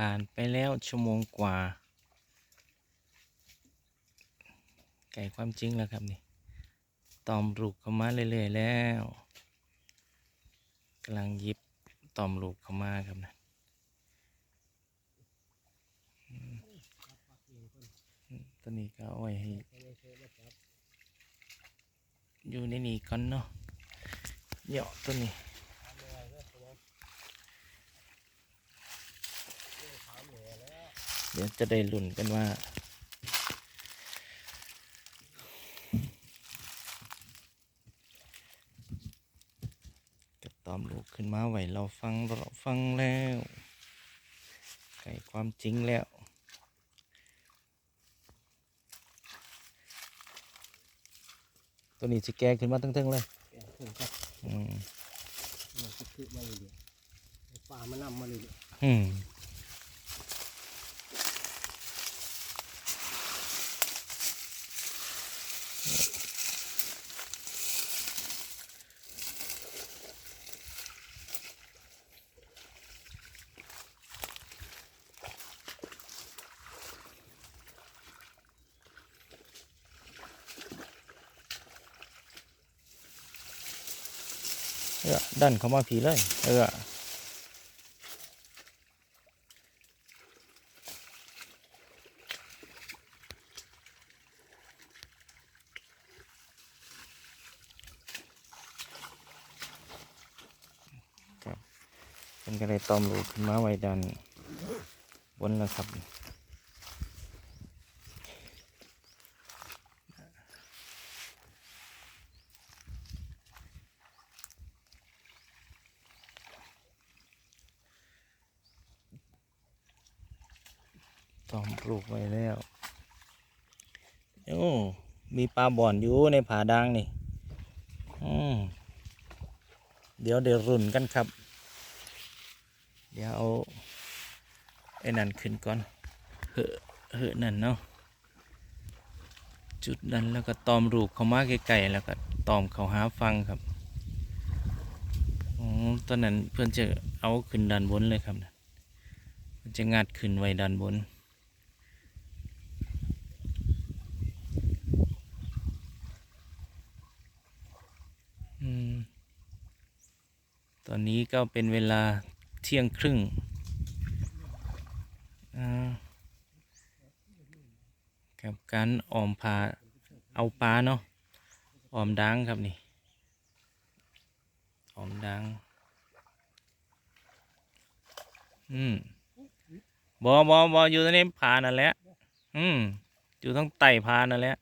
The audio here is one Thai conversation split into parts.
ผ่านไปแล้วชั่วโมงกว่า ไก่ความจริงแล้วครับนี่ตอมลูกเข้ามาเรื่อยๆแล้วกำลังยิบตอมลูกเข้ามาครับนะตัวนี้ก็เอาไว้ให้อยู่ในนี้ก่อนเนาะเหยาะตัวนี้ เดี๋ยวจะได้ลุ้นกันว่าจะตอมลูกขึ้นมาไหวเราฟังเราฟังแล้วไก่ความจริงแล้ว ตัวนี้จะแก่ขึ้นมาทั้งๆเลยอืม มันก็คือมาเลยปลามันนำมาเลยอืม เออดันเข้ามาผีเลย เออ ครับเป็น ก็เลยต้อมลูกขึ้นมาไว้ดันบนแล้วครับต้อมปลูกไว้แล้วโอ้มีปลาบ่อนอยู่ในผาดังนี่อืมเดี๋ยวเดี๋ยวรุ่นกันครับ เดี๋ยวเอาไอ้นั่นขึ้นก่อนเหอะเหอะนั่นเนาะจุดนั้นแล้วก็ตอมรูกเข้ามาไกลๆแล้วก็ตอมเขาหาฟังครับตอนนั้นเพื่อนจะเอาขึ้นด้านบนเลยครับนะเพื่อนจะงัดขึ้นไว้ด้านบนอตอนนี้ก็เป็นเวลา เที่ยงครึ่งกับการออมพาเอาปลาเนาะออมดังครับนี่ออมดังอืมบอบอบออยู่ตรงนี้ผานั่นแหละอืมอยู่ต้องไต่ผานั่นแหละ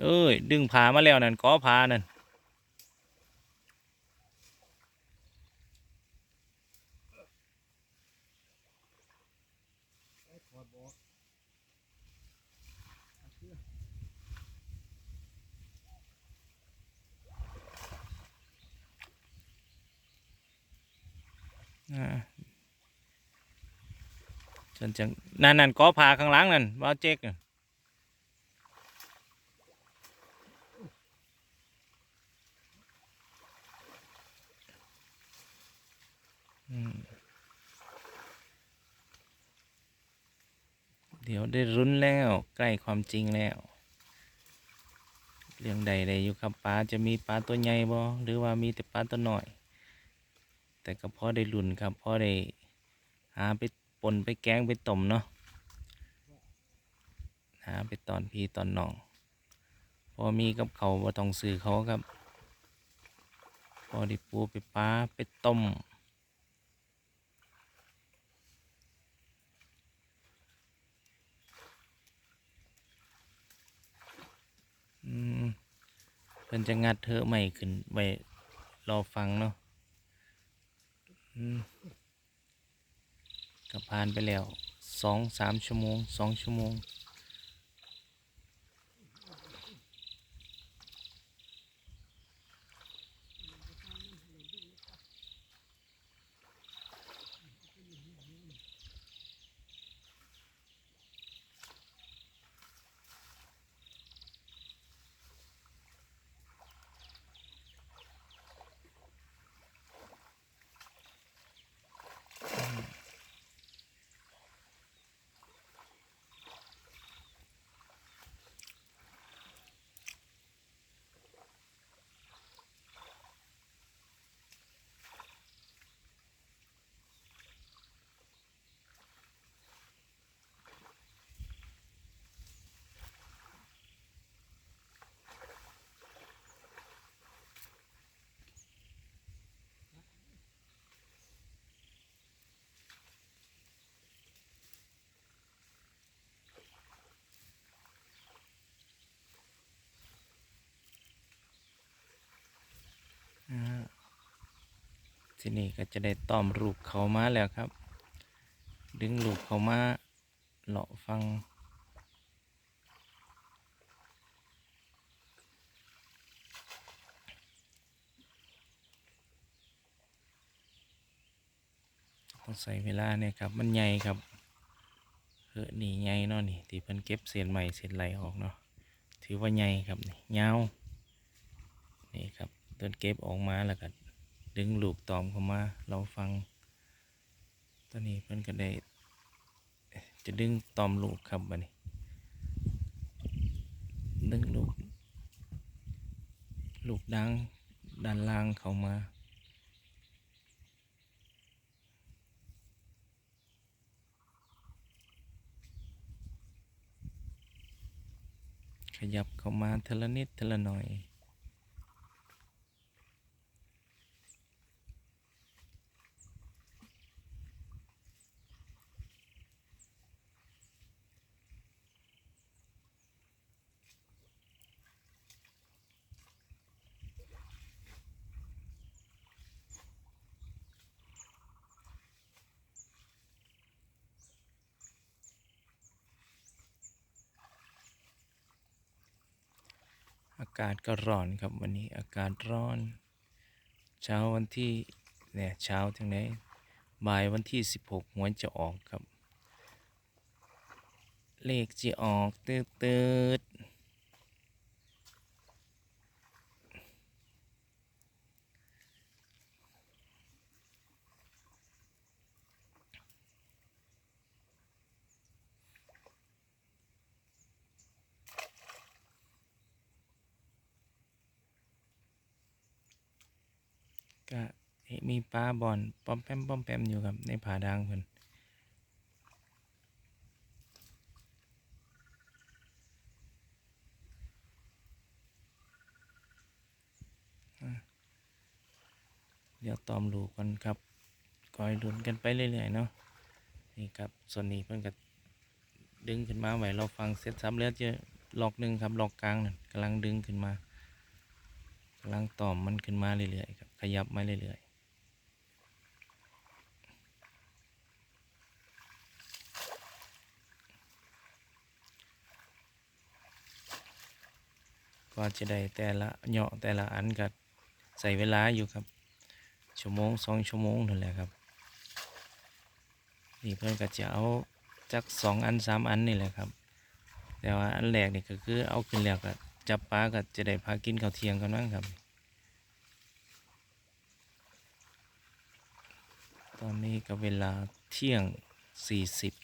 เอ้ย ดึงผามาแล้วนั่นก้อผานั่นอ่าจนจังนั่นนั่นก้อผาข้างหลังนั่นบ้าเจ๊กน่ะ ดี๋ยวได้รุ้นแล้วใกล้ความจริงแล้ว เรื่องใดใดอยู่ครับปลาจะมีปลาตัวใหญ่บ่หรือว่ามีแต่ปลาตัวน้อย แต่ก็พอได้ลุ่นครับพอได้หาไปปนไปแกงไปต้มเนาะหาไปตอนพี่ตอนน้อง พอมีกับเขาบ่ต้องซื้อเขาครับ พอได้ปูไปปลาไปต้ม เพิ่นจะงัดเธอใหม่ขึ้นไว้รอฟังเนาะอืมก็ผ่านไปแล้วสองสามชั่วโมงสองชั่วโมง ที่นี้ก็จะได้ต้อมลูกเขามาแล้วครับ ดึงลูกเขามาเลาะฟังต้องใส่เวลาเนี่ยครับ มันใหญ่ครับเฮ้อนี่ใหญ่เนาะนี่ที่เพิ่นเก็บเศษใหม่เศษไหลออกเนาะถือว่าใหญ่ครับนี่ยาวนี่ครับเดินเก็บออกมาแล้วก็ ดึงลูกตอมเข้ามา เราฟัง ตอนนี้เพิ่นก็ได้ จะดึงตอมลูกครับบัดนี้ ดึงลูก ลูกดังด้านล่างเข้ามาขยับเข้ามาเทละนิดเทละหน่อย อากาศก็ร้อนครับวันนี้อากาศร้อน เช้าวันที่เนี่ยเช้าถึงไหนบ่ายวันที่ 16หวยจะออกครับ เลขจะออกตืดตืด ก็มีปลาบอนป้อมแปมป้อมแปมอยู่ครับในผาดางเพิ่นอะเดี๋ยวตอมลูกกันครับคอยลุ้นกันไปเรื่อยๆเนาะนี่ครับส่วนนี้เพิ่นก็ดึงขึ้นมาไว้เราฟังเสร็จซ้ำแล้วจะลอกหนึ่งครับลอกกลางนั่นกำลังดึงขึ้นมากำลังตอมมันขึ้นมาเรื่อยๆครับ ขยับมาเรื่อยๆก็จะได้แต่ละเหยาะแต่ละอันก็ใส่เวลาอยู่ครับ ชั่วโมงสองชั่วโมงนั่นแหละครับ นี่เพื่อนก็จะเอาจักสองอันสามอันนี่แหละครับ แต่ว่าอันแรกนี่ก็คือเอาขึ้นแล้วก็จับปลาก็จะได้พากินข้าวเที่ยงกันบ้างครับ ตอนนี้ก็เวลาเที่ยงสี่สิบ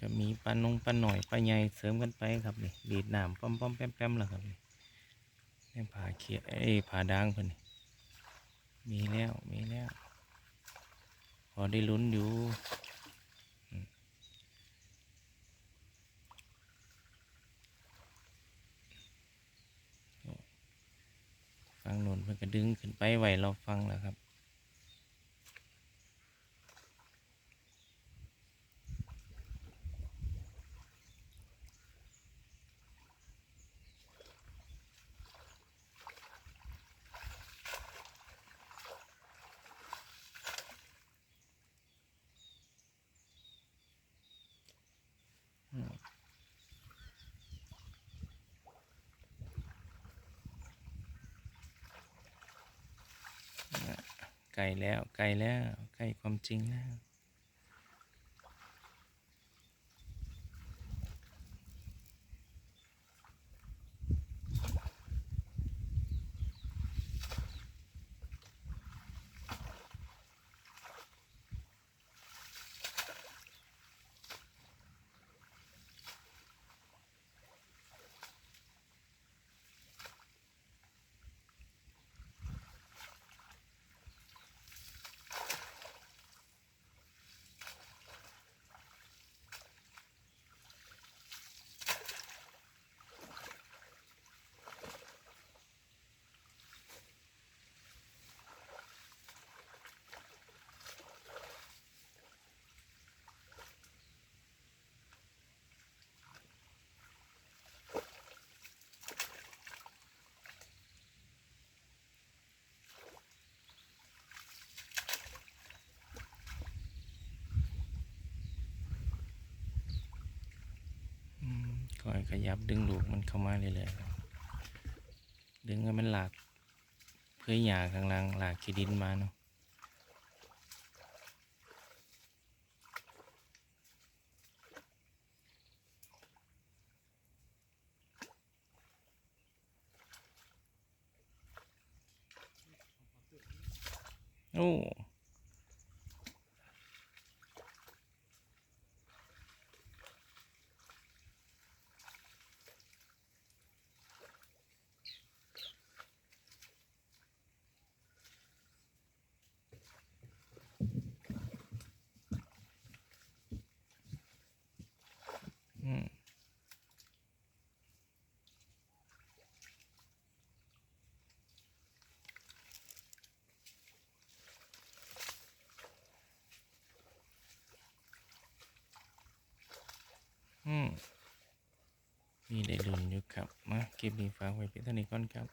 ก็มีปลานงปลาหน่อยปลาใหญ่เสริมกันไปครับนี่ดีดน้ำป้อมป้อมแป๊มแป๊มแล้วครับนี่นี่ผาเขียเอ้ยผาด่างเพิ่นนี่มีแล้วมีแล้ว พอได้ลุ้นอยู่ ฟังโน้นเพิ่นก็ดึงขึ้นไปไหวเราฟังแล้วครับ ไกลแล้วไกลแล้วใกล้ความจริงแล้ว อยขยับดึงลูกมันเข้ามาเรื่อยๆดึงให้มันหลากเพื่อหยาข้างล่างหลากขี้ดินมาเนาะโอ้ มอืมมีได้ดุนอยู่ครับ มาเก็บนี้ฝากไว้เพียงเท่านี้ก่อนครับ